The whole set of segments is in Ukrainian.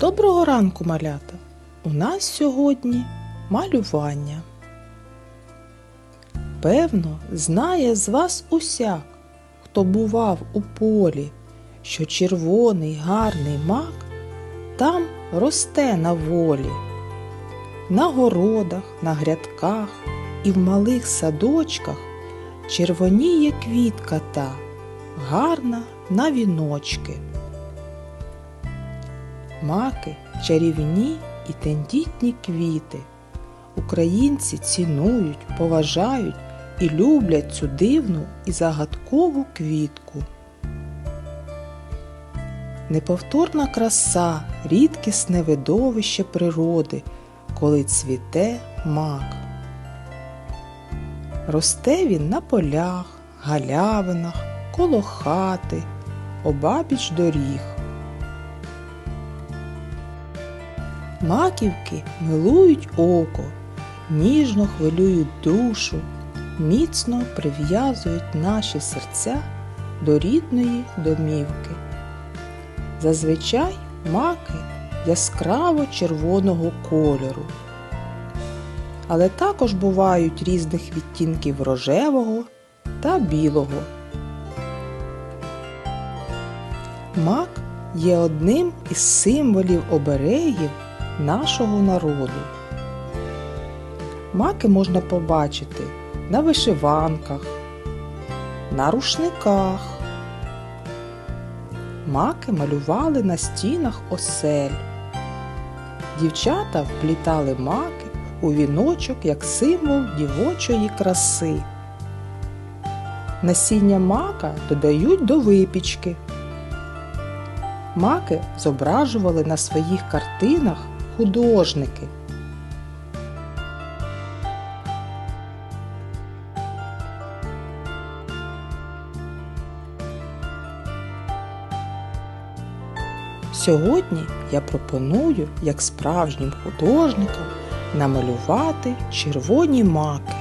Доброго ранку, малята! У нас сьогодні малювання. Певно, знає з вас усяк, хто бував у полі, що червоний гарний мак там росте на волі. На городах, на грядках і в малих садочках червоніє квітка та, гарна на віночки. Маки чарівні і тендітні квіти. Українці цінують, поважають і люблять цю дивну і загадкову квітку. Неповторна краса, рідкісне видовище природи, коли цвіте мак. Росте він на полях, галявинах, коло хати, обабіч доріг. Маківки милують око, ніжно хвилюють душу, міцно прив'язують наші серця до рідної домівки. Зазвичай маки яскраво червоного кольору, але також бувають різних відтінків рожевого та білого. Мак є одним із символів оберегів нашого народу. Маки можна побачити на вишиванках, на рушниках. Маки малювали на стінах осель. Дівчата вплітали маки у віночок як символ дівочої краси. Насіння мака додають до випічки. Маки зображували на своїх картинах художники. Сьогодні я пропоную, як справжнім художникам, намалювати червоні маки.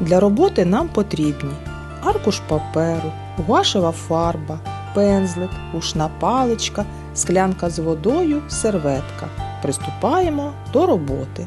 Для роботи нам потрібні аркуш паперу, гуашева фарба, пензлик, ушна паличка, склянка з водою, серветка. Приступаємо до роботи.